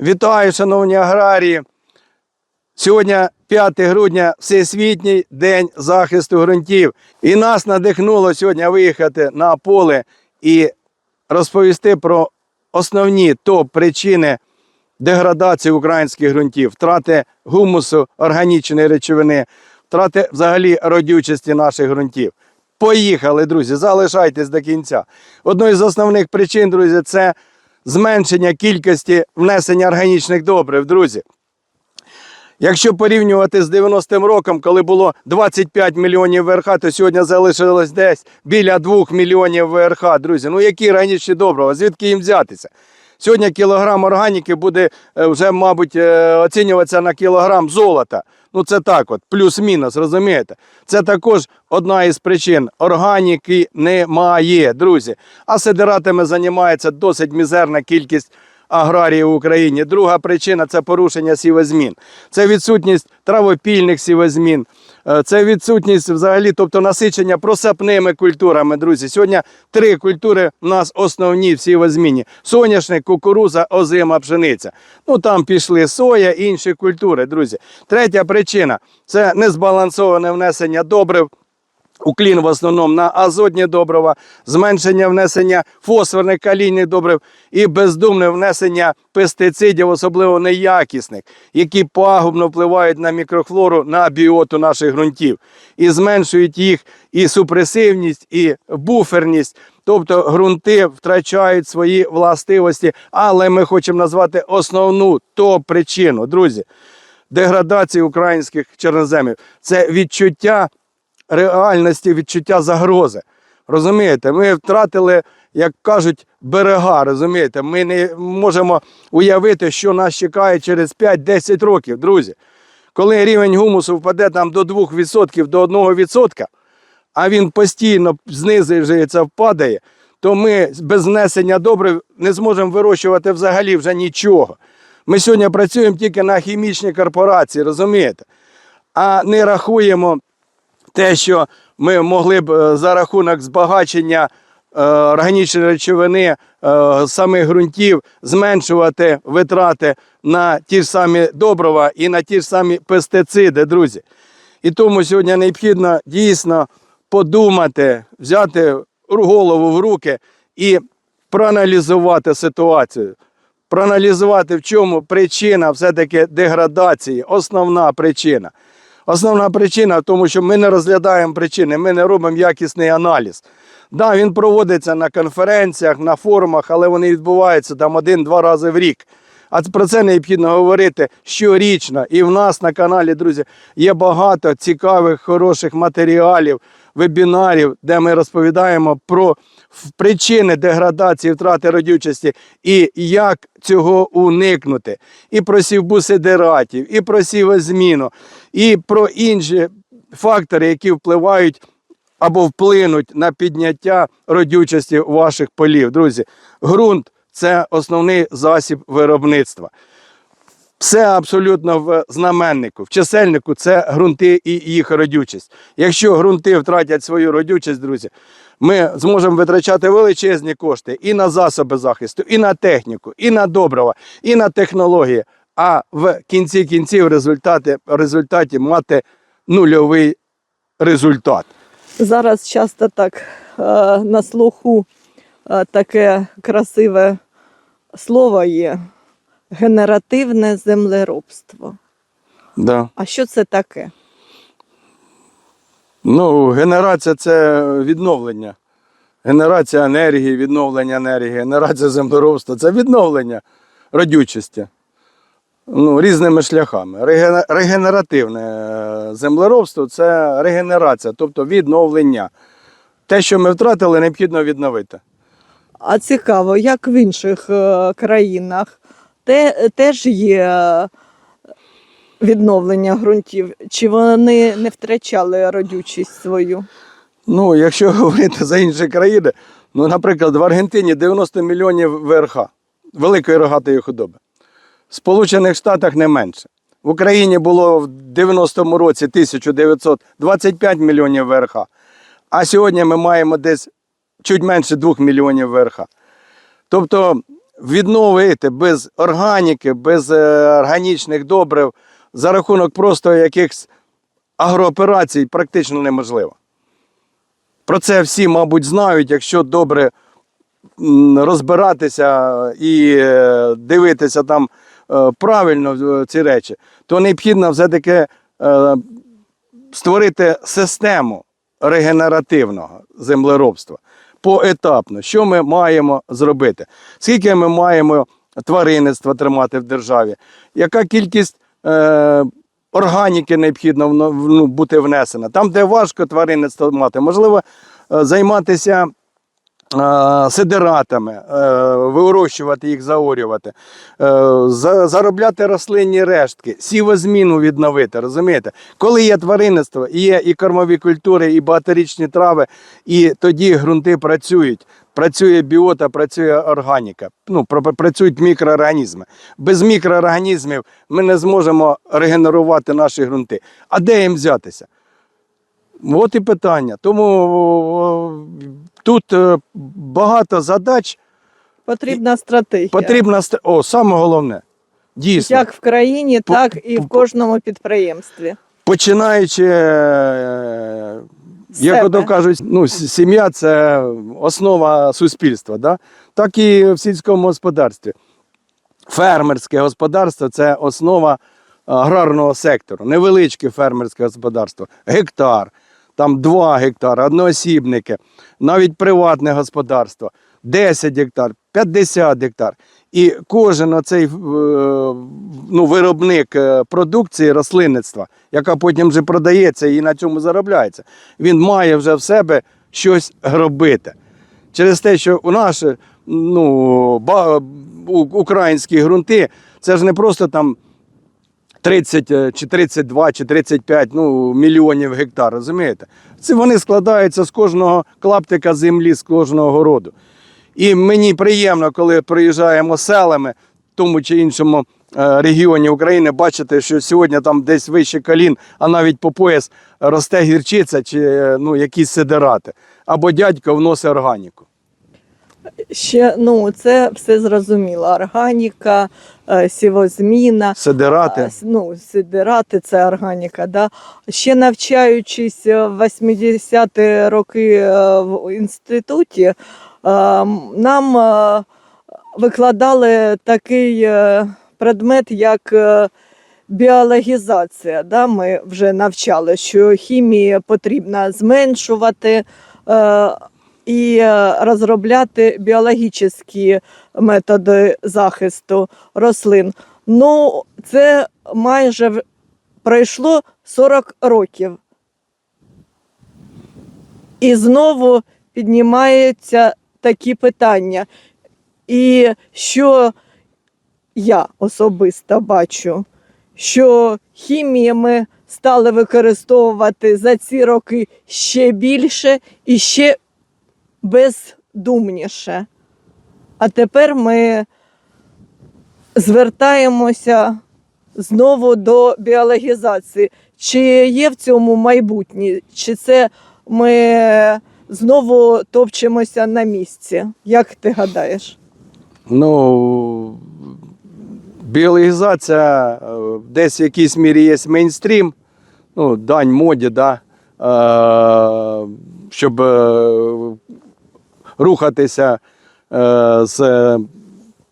Вітаю, шановні аграрії. Сьогодні 5 грудня Всесвітній день захисту ґрунтів. І нас надихнуло сьогодні виїхати на поле і розповісти про основні топ-причини деградації українських ґрунтів, втрати гумусу, органічної речовини, втрати взагалі родючості наших ґрунтів. Поїхали, друзі, залишайтесь до кінця. Одною з основних причин, друзі, це зменшення кількості внесення органічних добрив, друзі. Якщо порівнювати з 90-м роком, коли було 25 мільйонів ВРХ, то сьогодні залишилось десь біля 2 мільйонів ВРХ, друзі. Ну які органічні добрива, звідки їм взятися? Сьогодні кілограм органіки буде е, вже, мабуть, е, оцінюватися на кілограм золота. Ну це так, от, плюс-мінус, розумієте? Це також одна із причин. Органіки немає, друзі. А сидератами займається досить мізерна кількість аграріїв в Україні. Друга причина це порушення сівозмін. Це відсутність травопільних сівозмін. Е, Це відсутність взагалі, тобто насичення просапними культурами, друзі. Сьогодні три культури у нас основні всі в зміні: соняшник, кукуруза, озима, пшениця. Ну там пішли соя, інші культури, друзі. Третя причина це незбалансоване внесення добрив. Уклін в основному на азотні добрива, зменшення внесення фосфорних калійних добрив і бездумне внесення пестицидів, особливо неякісних, які пагубно впливають на мікрофлору, на біоту наших ґрунтів, і зменшують їх і супресивність, і буферність. Тобто ґрунти втрачають свої властивості, але ми хочемо назвати основну то причину, друзі, деградації українських чорноземів. Це відчуття реальності відчуття загрози. Розумієте, ми втратили, як кажуть, берега. Розумієте, ми не можемо уявити, що нас чекає через 5-10 років, друзі. Коли рівень гумусу впаде там до 2%, до 1%, а він постійно знизується, впадає, то ми без внесення добрив не зможемо вирощувати взагалі вже нічого. Ми сьогодні працюємо тільки на хімічній корпорації, розумієте? А не рахуємо те, що ми могли б е, за рахунок збагачення е, органічної речовини е, самих ґрунтів зменшувати витрати на ті ж самі добрива і на ті ж самі пестициди, друзі. І тому сьогодні необхідно дійсно подумати, взяти голову в руки і проаналізувати ситуацію. Проаналізувати, в чому причина все-таки деградації, основна причина. Основна причина в тому, що ми не розглядаємо причини, ми не робимо якісний аналіз. Да, він проводиться на конференціях, на форумах, але вони відбуваються там один-два рази в рік. А про це необхідно говорити щорічно. І в нас на каналі, друзі, є багато цікавих, хороших матеріалів, вебінарів, де ми розповідаємо про причини деградації втрати родючості і як цього уникнути. І про сівбу сидератів, і про сівозміну, і про інші фактори, які впливають або вплинуть на підняття родючості ваших полів. Друзі, ґрунт це основний засіб виробництва. Все абсолютно в знаменнику, в чисельнику це ґрунти і їх родючість. Якщо ґрунти втратять свою родючість, друзі, ми зможемо витрачати величезні кошти і на засоби захисту, і на техніку, і на добрива, і на технології. А в кінці кінців результати, результаті мати нульовий результат. Зараз часто так е, на слуху е, таке красиве слово є генеративне землеробство. Да. А що це таке? Ну, генерація це відновлення. Генерація енергії, відновлення енергії, генерація землеробства це відновлення родючості. Ну, різними шляхами. Реген- Регенеративне е, землеробство це регенерація, тобто відновлення. Те, що ми втратили, необхідно відновити. А цікаво, як в інших е, країнах те, теж є е, відновлення ґрунтів, чи вони не втрачали родючість свою? Ну, якщо говорити за інші країни, ну, наприклад, в Аргентині 90 мільйонів ВРХ, великої рогатої худоби. В Сполучених Штатах не менше. В Україні було в 90-му році 1925 мільйонів ВРХ, а сьогодні ми маємо десь чуть менше 2 мільйонів ВРХ. Тобто відновити без органіки, без е, органічних добрив за рахунок просто якихось агрооперацій практично неможливо. Про це всі, мабуть, знають, якщо добре розбиратися і е, дивитися там е, правильно ці речі, то необхідно все-таки створити систему регенеративного землеробства поетапно. Що ми маємо зробити? Скільки ми маємо тваринництва тримати в державі? Яка кількість е, органіки необхідно ну, бути внесена? Там, де важко тваринництво мати, можливо, е, займатися. Е, Сидератами, е, вирощувати їх, заорювати, е, заробляти рослинні рештки, сівозміну відновити. Розумієте? Коли є тваринництво, є і кормові культури, і багаторічні трави, і тоді ґрунти працюють. Працює біота, працює органіка. Ну, пр- працюють мікроорганізми. Без мікроорганізмів ми не зможемо регенерувати наші ґрунти. А де їм взятися? От і питання. Тому тут е, багато задач. Потрібна стратегія. Потрібна о, саме головне. Дійсно, Як в країні, так і в кожному підприємстві. починаючи, е, як ото кажуть, ну, сім'я це основа суспільства, да? так і в сільському господарстві. Фермерське господарство це основа аграрного сектору, невеличке фермерське господарство, гектар, там 2 гектари, одноосібники, навіть приватне господарство, 10 гектар, 50 гектар. І кожен оцей е, ну, виробник е, продукції рослинництва, яка потім вже продається і на цьому заробляється, він має вже в себе щось робити. Через те, що у нас ну, українські ґрунти, це ж не просто там 30 е, чи 32 чи 35 ну, мільйонів гектар, розумієте? Це вони складаються з кожного клаптика землі, з кожного городу. І мені приємно, коли приїжджаємо селами, в тому чи іншому е, регіоні України, бачити, що сьогодні там десь вище колін, а навіть по пояс росте гірчиця чи е, ну, якісь сидерати. Або дядько вносить органіку. Ще ну це все зрозуміло. Органіка, е, сівозміна. Сидерати. А, с- Ну, сидирати це органіка. Да? Ще навчаючись е, в 80-ті роки е, в інституті, е, нам е, викладали такий е, предмет, як е, біологізація. Да? Ми вже навчали, що хімії потрібно зменшувати. І е, розробляти біологічні методи захисту рослин. Ну, це майже пройшло 40 років. І знову піднімаються такі питання. І що я особисто бачу, що хімії ми стали використовувати за ці роки ще більше і ще бездумніше. А тепер ми звертаємося знову до біологізації. Чи є в цьому майбутнє, чи це ми знову топчемося на місці? Як ти гадаєш? Ну, біологізація е, десь в якійсь мірі є мейнстрім, ну, дань моді, да, е, щоб е, рухатися е, з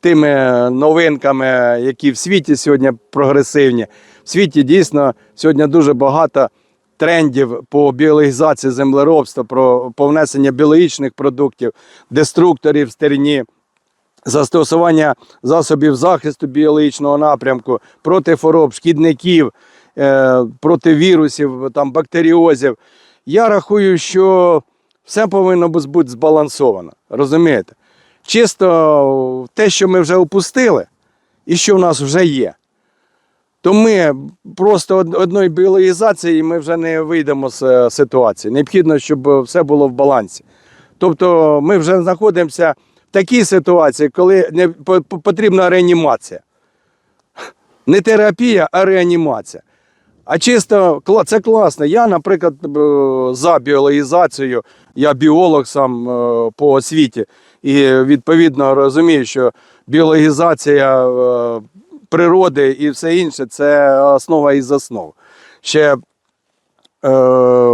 тими новинками, які в світі сьогодні прогресивні. В світі дійсно сьогодні дуже багато трендів по біологізації землеробства, про по внесення біологічних продуктів, деструкторів в стерні застосування засобів захисту біологічного напрямку проти хвороб, шкідників, е, проти вірусів, там, бактеріозів. Я рахую, що все повинно бути збалансовано. Розумієте? Чисто те, що ми вже опустили, і що в нас вже є. То ми просто одної біологізації ми вже не вийдемо з е, ситуації. Необхідно, щоб все було в балансі. Тобто ми вже знаходимося в такій ситуації, коли не по- по- потрібна реанімація. Не терапія, а реанімація. А чисто це класно. Я, наприклад, за біологізацію, я біолог сам е, по освіті, і відповідно розумію, що біологізація е, природи і все інше це основа із основ. Ще е,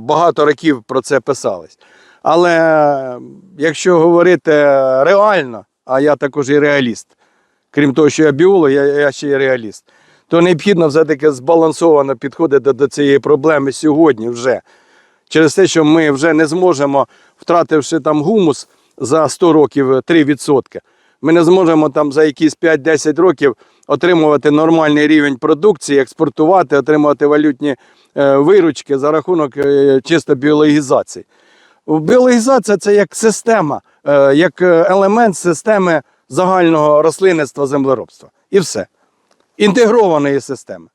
багато років про це писалось. Але якщо говорити реально, а я також і реаліст, крім того, що я біолог, я, я ще й реаліст, то необхідно все-таки збалансовано підходити до цієї проблеми сьогодні вже. Через те, що ми вже не зможемо, втративши там гумус за 100 років 3%, ми не зможемо там за якісь 5-10 років отримувати нормальний рівень продукції, експортувати, отримувати валютні е, виручки за рахунок е, чисто біологізації. Біологізація це як система, е, як е, елемент системи загального рослинництва землеробства. І все. Інтегрованої системи.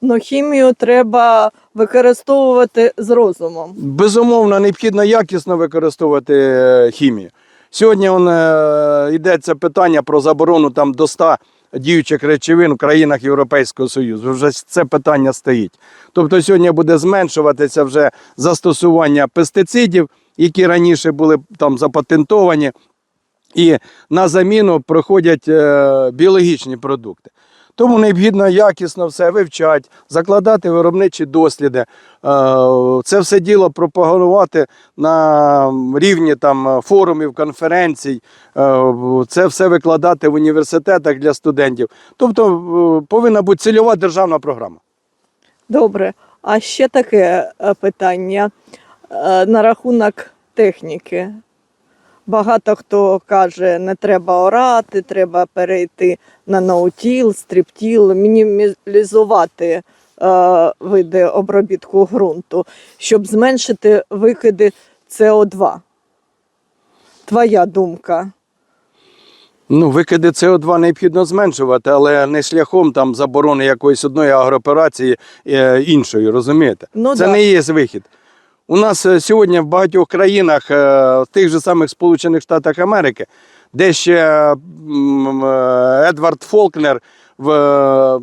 Ну, хімію треба використовувати з розумом. Безумовно, необхідно якісно використовувати е, хімію. Сьогодні он, е, йдеться питання про заборону там до 100 діючих речовин в країнах Європейського Союзу. Вже це питання стоїть. Тобто сьогодні буде зменшуватися вже застосування пестицидів, які раніше були там запатентовані, і на заміну проходять е, біологічні продукти. Тому необхідно якісно все вивчати, закладати виробничі досліди, е, це все діло пропагувати на рівні там, форумів, конференцій, е, це все викладати в університетах для студентів. Тобто е, повинна бути цільова державна програма. Добре. А ще таке питання на рахунок техніки. Багато хто каже, не треба орати, треба перейти на ноутіл, стріптіл, мінімізувати е, види обробітку ґрунту, щоб зменшити викиди СО2. Твоя думка. Ну, викиди СО2 необхідно зменшувати, але не шляхом там заборони якоїсь одної агрооперації е, іншої, розумієте? Ну Це да. не є вихід. У нас е, сьогодні в багатьох країнах, е, в тих же самих Сполучених Штатах Америки, де ще е, Едвард Фолкнер в е,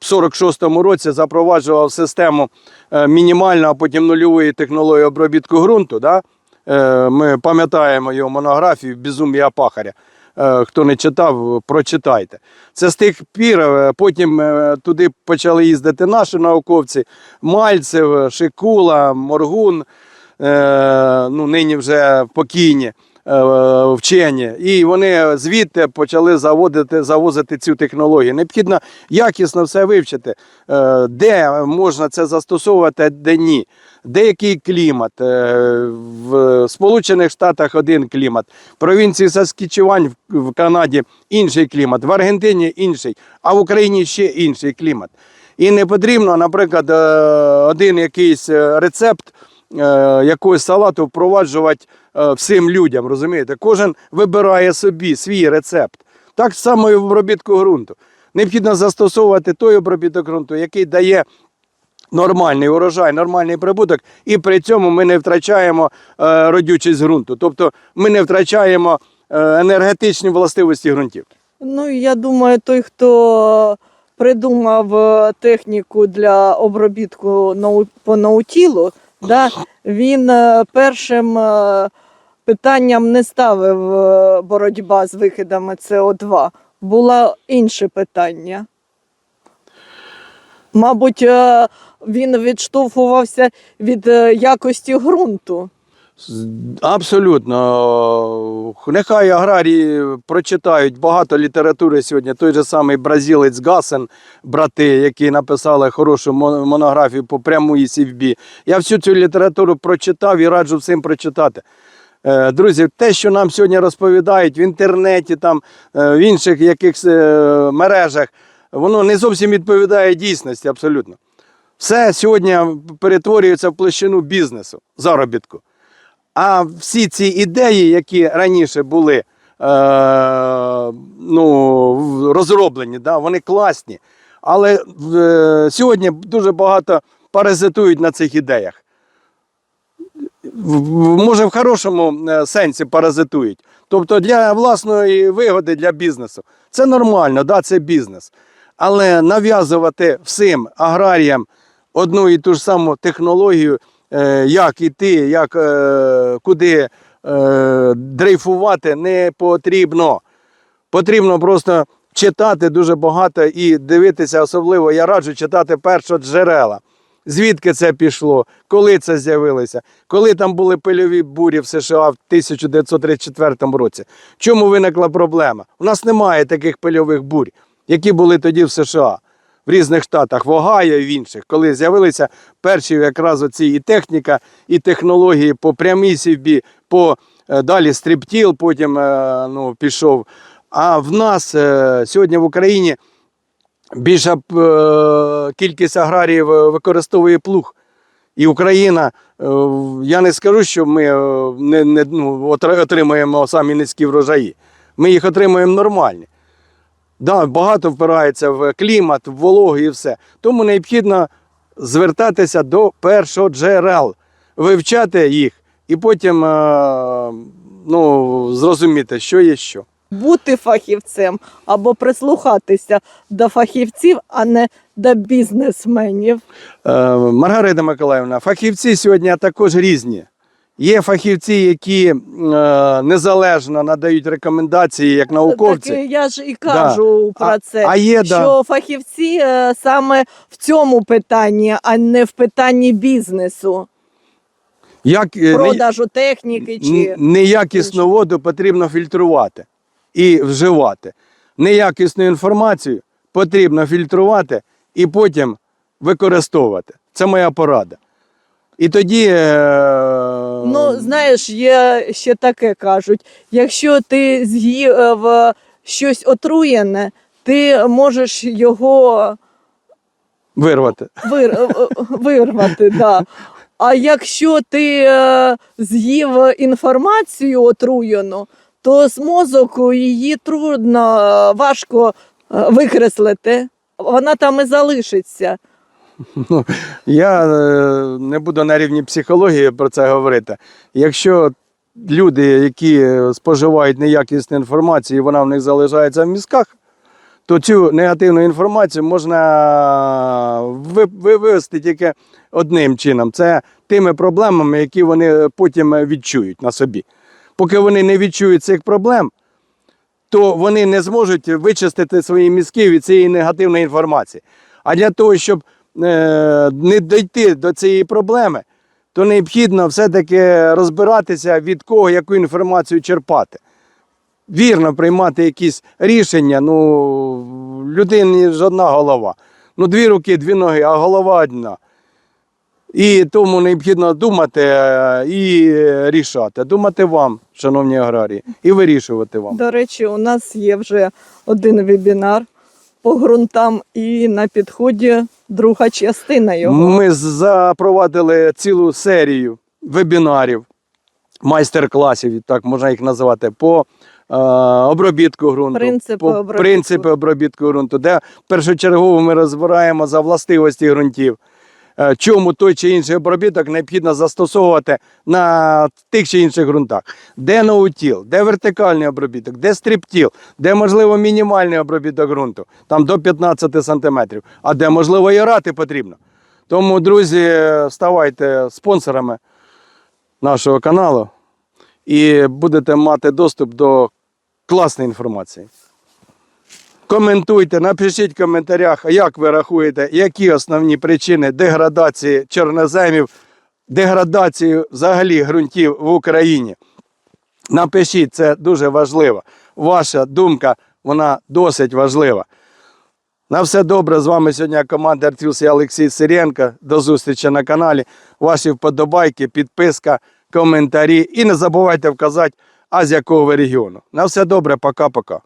46-му році запроваджував систему е, мінімальної, а потім нульової технології обробітку ґрунту. Да? Е, Ми пам'ятаємо його монографію Безум'я пахаря. Е, Хто не читав, прочитайте. Це з тих пір. е, Потім е, туди почали їздити наші науковці: Мальцев, Шикула, Моргун, ну нині вже покійні вчені. І вони звідти почали заводити, завозити цю технологію. Необхідно якісно все вивчити, е, де можна це застосовувати, де ні. Деякий клімат. е, В Сполучених Штатах один клімат, в провінції Саскічевань в- Канаді інший клімат, в Аргентині інший, а в Україні ще інший клімат. І не потрібно, наприклад, е, один якийсь е, рецепт е, якогось салату впроваджувати е, всім людям. Розумієте? Кожен вибирає собі свій рецепт. Так само і в обробітку ґрунту. Необхідно застосовувати той обробіток ґрунту, який дає нормальний урожай, нормальний прибуток, і при цьому ми не втрачаємо е, родючість ґрунту. Тобто ми не втрачаємо е, енергетичні властивості ґрунтів. Ну, я думаю, той, хто придумав е, техніку для обробітку по наутілу, да, він е, першим е, питанням не ставив е, боротьба з викидами СО2. Було інше питання. Мабуть, він відштовхувався від якості ґрунту. Абсолютно. Нехай аграрії прочитають багато літератури сьогодні. Той же самий бразилець Гасен, брати, які написали хорошу монографію по прямої сівбі. Я всю цю літературу прочитав і раджу всім прочитати. Е, Друзі, те, що нам сьогодні розповідають в інтернеті, там, е, в інших якихось е, мережах, воно не зовсім відповідає дійсності абсолютно. Все сьогодні перетворюється в площину бізнесу, заробітку. А всі ці ідеї, які раніше були е, ну, розроблені, да, вони класні. Але е, сьогодні дуже багато паразитують на цих ідеях. Може, в хорошому е, сенсі паразитують. Тобто для власної вигоди для бізнесу. Це нормально, да, це бізнес. Але нав'язувати всім аграріям одну і ту ж саму технологію, як іти, як, е, куди е, дрейфувати, не потрібно. Потрібно просто читати дуже багато і дивитися, особливо я раджу читати першоджерела. Звідки це пішло, коли це з'явилося, коли там були пильові бурі в США в 1934 році. Чому виникла проблема? У нас немає таких пильових бурь, які були тоді в США, в різних штатах, в Огайо і в інших, коли з'явилися перші якраз оці і техніка, і технології по прямій сівбі, по е, далі стріптіл, потім е, ну, пішов. А в нас е, сьогодні в Україні більша кількість аграріїв використовує плуг. І Україна, я не скажу, що ми не, не, ну, отримуємо самі низькі врожаї. Ми їх отримуємо нормальні. Да, багато впирається в клімат, в вологу і все. Тому необхідно звертатися до першоджерел, вивчати їх і потім е, ну, зрозуміти, що є що. Бути фахівцем або прислухатися до фахівців, а не до бізнесменів. Е, Маргарита Миколаївна, фахівці сьогодні також різні. Є фахівці, які е, незалежно надають рекомендації як науковці. Так я ж і кажу про А- це. а є, да. фахівці е, саме в цьому питанні, а не в питанні бізнесу, Як, е, не- продажу техніки чи Неякісну воду потрібно фільтрувати і вживати. Неякісну інформацію потрібно фільтрувати і потім використовувати. Це моя порада. І тоді. е, Ну, знаєш, є ще таке кажуть: якщо ти з'їв щось отруєне, ти можеш його вирвати. вир... е, е, вирвати. Да. А якщо ти е, з'їв інформацію отруєну, то з мозоку її трудно, е, важко е, викреслити. Вона там і залишиться. Ну, я е, не буду на рівні психології про це говорити. Якщо люди, які споживають неякісну інформацію, і вона в них залишається в мізках, то цю негативну інформацію можна ви- ви- вивести тільки одним чином. Це тими проблемами, які вони потім відчують на собі. Поки вони не відчують цих проблем, то вони не зможуть вичистити свої мізки від цієї негативної інформації. А для того, щоб не дійти до цієї проблеми, то необхідно все-таки розбиратися, від кого яку інформацію черпати. Вірно приймати якісь рішення. Ну, людині ж одна голова. Ну, дві руки, дві ноги, а голова одна. І тому необхідно думати е, і рішати. Думати вам, шановні аграрії, і вирішувати вам. До речі, у нас є вже один вебінар по ґрунтам, і на підході друга частина його. Ми запровадили цілу серію вебінарів, майстер-класів, так можна їх називати, по е, обробітку ґрунту, Принципи по обробітку. принципи обробітку ґрунту, де першочергово ми розбираємо за властивості ґрунтів. Е, Чому той чи інший обробіток необхідно застосовувати на тих чи інших ґрунтах, де ноутіл, де вертикальний обробіток, де стріптіл, де можливо мінімальний обробіток ґрунту, там до 15 сантиметрів, а де можливо і орати потрібно. Тому, друзі, ставайте спонсорами нашого каналу і будете мати доступ до класної інформації. Коментуйте, напишіть в коментарях, як ви рахуєте, які основні причини деградації чорноземів, деградації взагалі ґрунтів в Україні. Напишіть, це дуже важливо. Ваша думка, вона досить важлива. На все добре. З вами сьогодні команда Артвілс і Олексій Сиренко. До зустрічі на каналі. Ваші вподобайки, підписка, коментарі. І не забувайте вказати, а з якого ви регіону. На все добре, пока-пока.